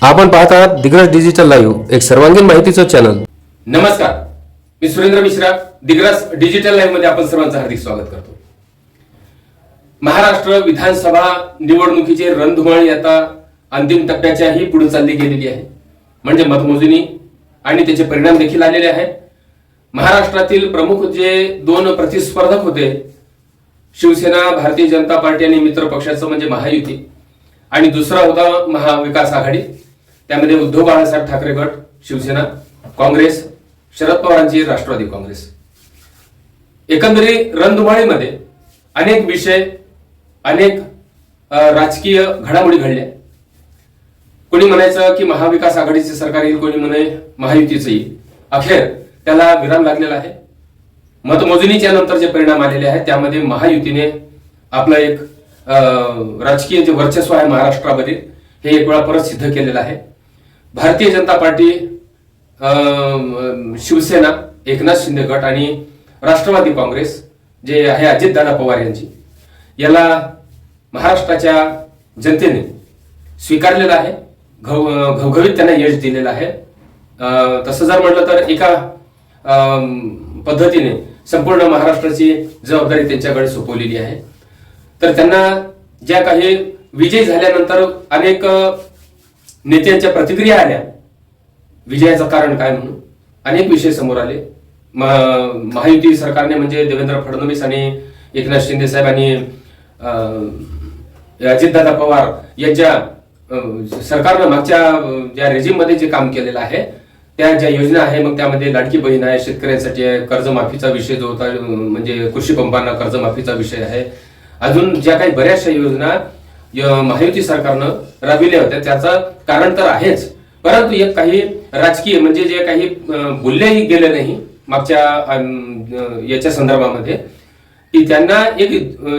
आपण पाहत आहात दिग्रस डिजिटल लाईव्ह एक सर्वांगीण माहितीचं चॅनल नमस्कार. मी सुरेंद्र मिश्रा दिग्रस डिजिटल लाईव्हमध्ये आपण सर्वांचं हार्दिक स्वागत करतो. महाराष्ट्र विधानसभा निवडणुकीची रणधुमाळी आता अंतिम टप्प्याच्याही पुढे चालली गेलेली आहे. म्हणजे मतमोजणी आणि त्याचे परिणाम देखील आलेले आहेत. महाराष्ट्रातील प्रमुख जे दोन प्रतिस्पर्धक होते शिवसेना भारतीय जनता पार्टी आणि मित्र पक्षाचं म्हणजे महायुती. आणि दुसरा होता महाविकास आघाडी. त्यामध्ये उद्धव बाळासाहेब ठाकरे गट शिवसेना काँग्रेस शरद पवारांची राष्ट्रवादी काँग्रेस. एकंदरीत रणधुमाळीमध्ये अनेक विषय अनेक राजकीय घडामोडी घडल्या. कोणी म्हणायचं की महाविकास आघाडीचे सरकार येईल कोणी म्हणे महायुतीचं येईल. अखेर त्याला विराम लागलेला आहे. मतमोजणीच्या नंतर जे परिणाम आलेले आहेत त्यामध्ये महायुतीने आपलं एक राजकीय जे वर्चस्व आहे महाराष्ट्रामध्ये हे एक वेळा परत सिद्ध केलेलं आहे. भारतीय जनता पार्टी शिवसेना एकनाथ शिंदे गट आणि राष्ट्रवादी काँग्रेस जे आहे अजितदादा पवार यांची याला महाराष्ट्राच्या जनतेने स्वीकारलेलं आहे. घव घवघवीत त्यांना यश दिलेलं आहे. तसं जर म्हटलं तर एका पद्धतीने संपूर्ण महाराष्ट्राची जबाबदारी त्यांच्याकडे सोपवलेली आहे. तर त्यांना ज्या काही विजय झाल्यानंतर अनेक नेत्यांच्या प्रतिक्रिया आल्या. विजयाचं कारण काय म्हणून? अनेक विषय समोर आले. म- महायुती सरकारने म्हणजे देवेंद्र फडणवीस आणि एकनाथ शिंदे साहेब आणि अजितदादा पवार यांच्या सरकारनं मागच्या ज्या रेजिममध्ये जे काम केलेलं आहे त्या ज्या योजना आहे मग त्यामध्ये लाडकी बहीण आहे शेतकऱ्यांसाठी आहे कर्जमाफीचा विषय जो होता म्हणजे कृषी पंपांना कर्जमाफीचा विषय आहे. अजून ज्या काही बऱ्याचशा योजना महायुती सरकारनं राबविल्या होत्या. त्याचं कारण तर आहेच. परंतु एक काही राजकीय म्हणजे जे काही अं, बोललेही गेले नाही मागच्या याच्या संदर्भामध्ये की त्यांना एक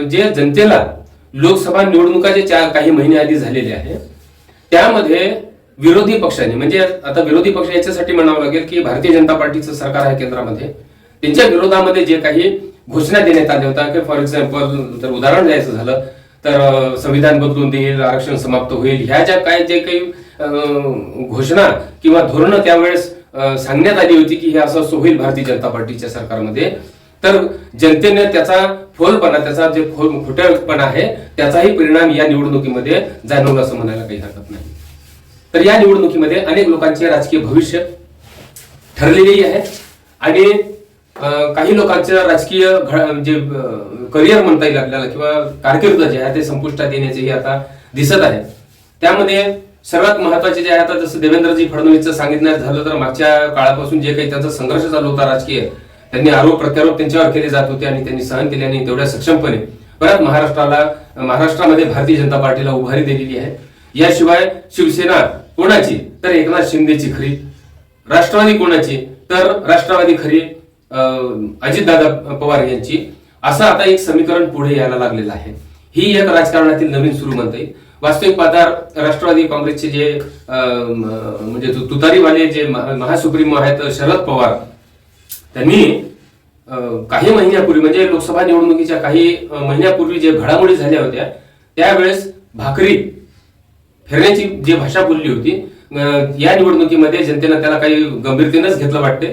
जे जनतेला लोकसभा निवडणुका जे चार काही महिने आधी झालेले आहे त्यामध्ये विरोधी पक्षाने म्हणजे आता विरोधी पक्ष याच्यासाठी म्हणावं लागेल की भारतीय जनता पार्टीचं सरकार आहे केंद्रामध्ये. त्यांच्या विरोधामध्ये जे काही घोषणा देण्यात आल्या होत्या की फॉर एक्झाम्पल जर उदाहरण द्यायचं झालं तर संविधान बदलून देईल आरक्षण समाप्त होईल ह्या ज्या काय जे काही अं, घोषणा किंवा धोरणं त्यावेळेस सांगण्यात आली होती की हे असं असं होईल भारतीय जनता पार्टीच्या सरकारमध्ये तर जनतेने त्याचा फोलपणा त्याचा जे फोल खोटेपणा आहे त्याचाही परिणाम या निवडणुकीमध्ये जाणवला असं म्हणायला काही हरकत नाही. तर या निवडणुकीमध्ये अनेक लोकांचे राजकीय भविष्य ठरलेलेही आहे आणि काही लोकांचं राजकीय जे म्हणजे, करिअर म्हणता येईल आपल्याला किंवा कारकीर्द जे आहे ते संपुष्टात येण्याचेही आता दिसत आहे. त्यामध्ये सर्वात महत्त्वाचे जे आहे आता जसं देवेंद्रजी फडणवीसचं सांगितलं झालं तर मागच्या काळापासून जे काही त्यांचा संघर्ष चालू होता राजकीय त्यांनी आरोप प्रत्यारोप त्यांच्यावर केले जात होते आणि त्यांनी सहन केले आणि तेवढ्या सक्षमपणे परत महाराष्ट्राला महाराष्ट्रामध्ये भारतीय जनता पार्टीला उभारी दिलेली आहे. याशिवाय शिवसेना कोणाची? तर एकनाथ शिंदेची खरी. राष्ट्रवादी कोणाची? तर राष्ट्रवादी खरी अजितदादा पवार यांची. असं आता एक समीकरण पुढे यायला लागलेलं आहे. ही एक राजकारणातील नवीन सुरू म्हणता येईल. वास्तविक पाहता राष्ट्रवादी काँग्रेसचे जे म्हणजे तुतारीवाले जे महासुप्रीमो आहेत शरद पवार त्यांनी काही महिन्यापूर्वी म्हणजे लोकसभा निवडणुकीच्या काही महिन्यापूर्वी जे घडामोडी झाल्या होत्या त्यावेळेस भाकरी फिरण्याची जी भाषा बोलली होती या निवडणुकीमध्ये जनतेनं त्याला काही गंभीरतेनंच घेतलं वाटते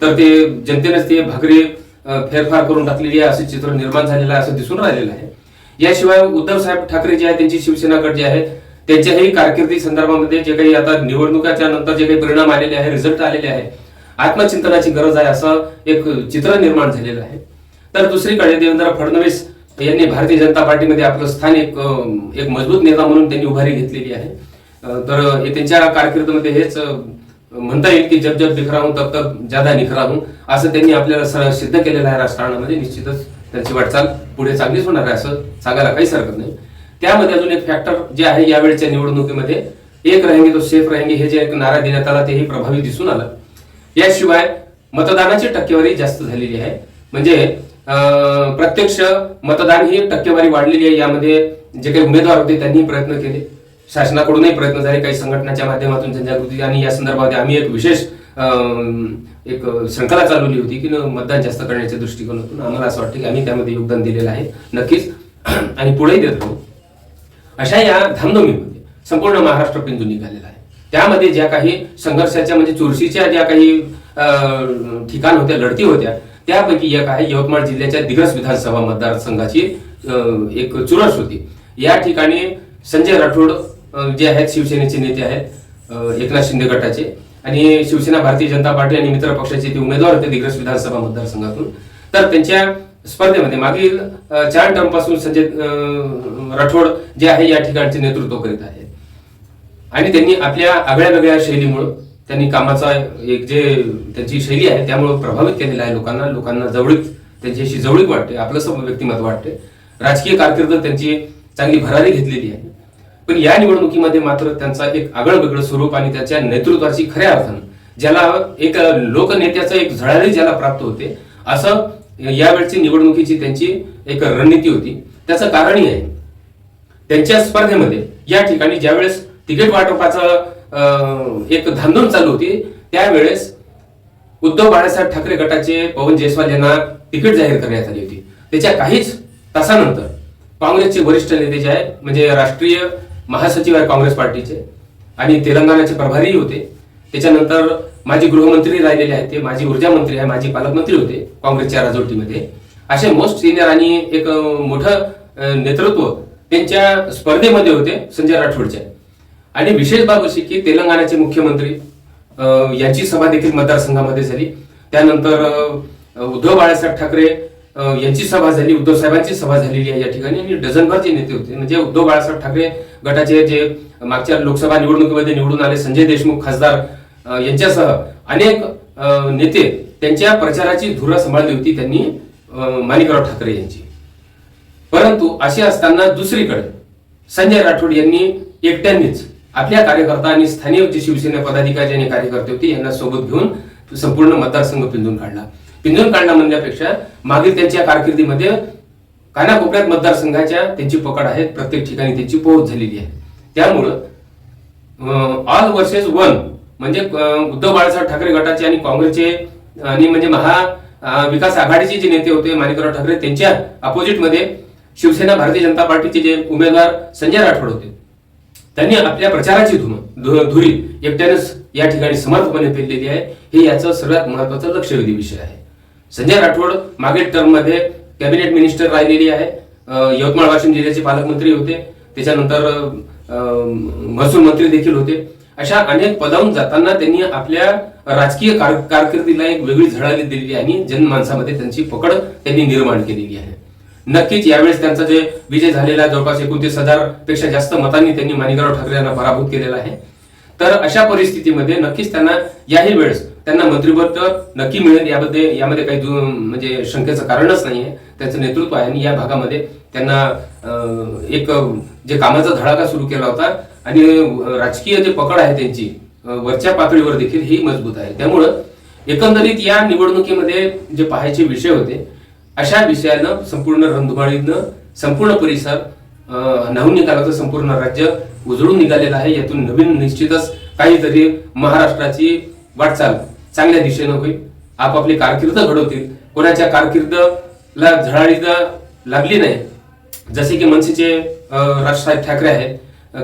तर ते जनतेनेच ते भाकरी फेरफार करून टाकलेली आहे असं चित्र निर्माण झालेलं आहे असं दिसून राहिलेलं आहे. याशिवाय उद्धव साहेब ठाकरे जे आहे त्यांची शिवसेना गट जे आहे त्यांच्याही कारकिर्दी संदर्भामध्ये जे काही आता निवडणुकाच्या नंतर जे काही परिणाम आलेले आहे रिझल्ट आलेले आहे आत्मचिंतनाची गरज आहे असं एक चित्र निर्माण झालेलं आहे. तर दुसरीकडे देवेंद्र फडणवीस यांनी भारतीय जनता पार्टीमध्ये आपलं स्थान एक एक मजबूत नेता म्हणून त्यांनी उभारी घेतलेली आहे. तर त्यांच्या कारकिर्दीमध्ये हेच म्हणता येईल की जब जब बिखरा हूं तब तब ज्यादा निखरा हूं असं त्यांनी आपल्याला सरळ सिद्ध केलेलं आहे राजकारणामध्ये. निश्चितच त्यांची वाटचाल पुढे चांगलीच होणार आहे असं सांगायला काहीच हरकत नाही. त्यामध्ये अजून एक फॅक्टर जे आहे यावेळच्या निवडणुकीमध्ये एक रहेंगे तो सेफ रहेंगे हे जे एक नारा देण्यात आला तेही प्रभावी दिसून आलं. याशिवाय मतदानाची टक्केवारी जास्त झालेली आहे. म्हणजे अं, प्रत्यक्ष मतदान ही टक्केवारी वाढलेली आहे. यामध्ये जे काही उमेदवार होते त्यांनी प्रयत्न केले. शासनाकडूनही प्रयत्न झाले. काही संघटनाच्या माध्यमातून जनजागृती आणि या संदर्भात आम्ही एक विशेष एक शृंखला चालवली होती की मतदान जास्त करण्याच्या दृष्टिकोनातून आम्हाला असं वाटतं की आम्ही त्यामध्ये योगदान दिलेलं आहे. नक्कीच. आणि पुढेही देत. राहू अशा या धामधुमीमध्ये संपूर्ण महाराष्ट्र पिंजून निघालेला आहे. त्यामध्ये ज्या काही संघर्षाच्या म्हणजे चुरशीच्या ज्या काही अं, ठिकाण होत्या लढती होत्या त्यापैकी एक आहे यवतमाळ जिल्ह्याच्या दिग्रस विधानसभा मतदारसंघाची एक चुरस होती. या ठिकाणी संजय राठोड जे आहेत शिवसेनेचे नेते आहेत एकनाथ शिंदे गटाचे. आणि शिवसेना भारतीय जनता पार्टी आणि मित्र पक्षाचे ते उमेदवार होते दिग्रस विधानसभा मतदारसंघातून. तर त्यांच्या स्पर्धेमध्ये मागील चार टर्मपासून संजय राठोड जे आहे या ठिकाणचे नेतृत्व करीत आहेत. आणि त्यांनी आपल्या आगळ्या वेगळ्या शैलीमुळं त्यांनी कामाचा एक जे त्यांची शैली आहे त्यामुळं प्रभावित केलेला आहे लोकांना. लोकांना जवळीक त्यांच्याशी जवळीक वाटते आपलं व्यक्तिमत्व वाटते राजकीय कारकीर्द त्यांची चांगली भरारी घेतलेली आहे. पण या निवडणुकीमध्ये मात्र त्यांचा एक आगळं वेगळं स्वरूप आणि त्याच्या नेतृत्वाची खऱ्या अर्थानं ज्याला एक लोकनेत्याचं एक झळाळी ज्याला प्राप्त होते असं यावेळची निवडणुकीची त्यांची एक रणनीती होती. त्याचं कारणही आहे. त्यांच्या स्पर्धेमध्ये या ठिकाणी ज्यावेळेस तिकीट वाटपाचं अं, एक धांदून चालू होती त्यावेळेस उद्धव बाळासाहेब ठाकरे गटाचे पवन जयस्वाल यांना तिकीट जाहीर करण्यात आली होती. त्याच्या काहीच तासानंतर काँग्रेसचे वरिष्ठ नेते जे आहेत म्हणजे राष्ट्रीय महासचिव आहे काँग्रेस पार्टीचे आणि तेलंगणाचे प्रभारी होते. त्याच्यानंतर माजी गृहमंत्री राहिलेले आहेत ते माजी ऊर्जा मंत्री आहे माजी पालकमंत्री होते काँग्रेसच्या राजवटीमध्ये. असे मोस्ट सिनियर आणि एक मोठं नेतृत्व त्यांच्या स्पर्धेमध्ये होते संजय राठोडच्या. आणि विशेष बाब अशी की तेलंगणाचे मुख्यमंत्री यांची सभा देखील मतदारसंघामध्ये झाली. त्यानंतर उद्धव बाळासाहेब ठाकरे यांची सभा झाली उद्धव साहेबांची सभा झालेली आहे या ठिकाणी आणि डझनभर जे नेते होते. म्हणजे उद्धव बाळासाहेब ठाकरे गटाचे जे मागच्या लोकसभा निवडणुकीमध्ये निवडून आले संजय देशमुख खासदार यांच्यासह अनेक नेते त्यांच्या प्रचाराची धुरा सांभाळली होती त्यांनी माणिकराव ठाकरे यांची. परंतु असे असताना दुसरीकडे संजय राठोड यांनी एकट्यांनीच आपल्या कार्यकर्ता आणि स्थानिक जे शिवसेना पदाधिकारी आणि कार्यकर्ते होते यांना सोबत घेऊन संपूर्ण मतदारसंघ पिंजून काढला. पिंजून काढला म्हणण्यापेक्षा मागील त्यांच्या कारकिर्दीमध्ये कानाकोपऱ्यात मतदारसंघाच्या त्यांची पकड आहे. प्रत्येक ठिकाणी त्यांची पोहोच झालेली आहे. त्यामुळं ऑल वर्सेस वन म्हणजे उद्धव बाळासाहेब ठाकरे गटाचे आणि काँग्रेसचे आणि म्हणजे महा विकास आघाडीचे जे नेते होते माणिकराव ठाकरे त्यांच्या अपोजिटमध्ये शिवसेना भारतीय जनता पार्टीचे जे उमेदवार संजय राठोड होते. त्यांनी आपल्या प्रचाराची धुम धु- धुरी एकट्यानेच या ठिकाणी समर्थपणे पेललेली आहे. हे याचं सर्वात महत्वाचं लक्षवेधी विषय आहे. संजय राठोड मागील टर्ममध्ये कॅबिनेट मिनिस्टर राहिलेली आहे. यवतमाळ वाशिम जिल्ह्याचे पालकमंत्री होते. त्याच्यानंतर अं, महसूल मंत्री देखील होते. अशा अनेक पदावून जाताना त्यांनी आपल्या राजकीय कारकिर्दीला एक वेगळी झळाली दिलेली आहे आणि जनमानसामध्ये त्यांची पकड त्यांनी निर्माण केलेली आहे. नक्कीच यावेळेस त्यांचा जे विजय झालेला जवळपास एकोणतीस हजारपेक्षा जास्त मतांनी त्यांनी माणिकराव ठाकरे यांना पराभूत केलेला आहे. तर अशा परिस्थितीमध्ये नक्कीच त्यांना याही वेळेस त्यांना मंत्रिपद नक्की मिळेल. यामध्ये यामध्ये काही म्हणजे शंकेचं कारणच नाहीये. त्याचं नेतृत्व आहे आणि या भागामध्ये त्यांना एक जे कामाचा धडाका सुरू केला होता आणि राजकीय जे पकड आहे त्यांची वरच्या पातळीवर देखील ही मजबूत आहे. त्यामुळं एकंदरीत या निवडणुकीमध्ये जे पाहायचे विषय होते अशा विषयानं संपूर्ण रणधुमाळीनं संपूर्ण परिसर अं, न्हावून निघाला संपूर्ण राज्य उजळून निघालेलं आहे. यातून नवीन निश्चितच काहीतरी महाराष्ट्राची वाटचाल चांगल्या दिशेनं होईल. आपापली कारकीर्द घडवतील. कोणाच्या कारकिर्दला झळाळीद लागली नाही. जसे की मनसेचे राजसाहेब ठाकरे आहेत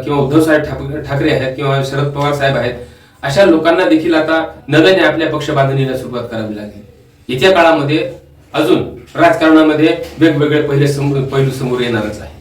किंवा उद्धव साहेब ठाकरे आहेत किंवा शरद पवार साहेब आहेत अशा लोकांना देखील आता नव्याने आपल्या पक्ष बांधणीला सुरुवात करावी लागेल. येत्या काळामध्ये अजून राजकारणामध्ये वेगवेगळे पहिले समोर पैलू समोर येणारच आहे.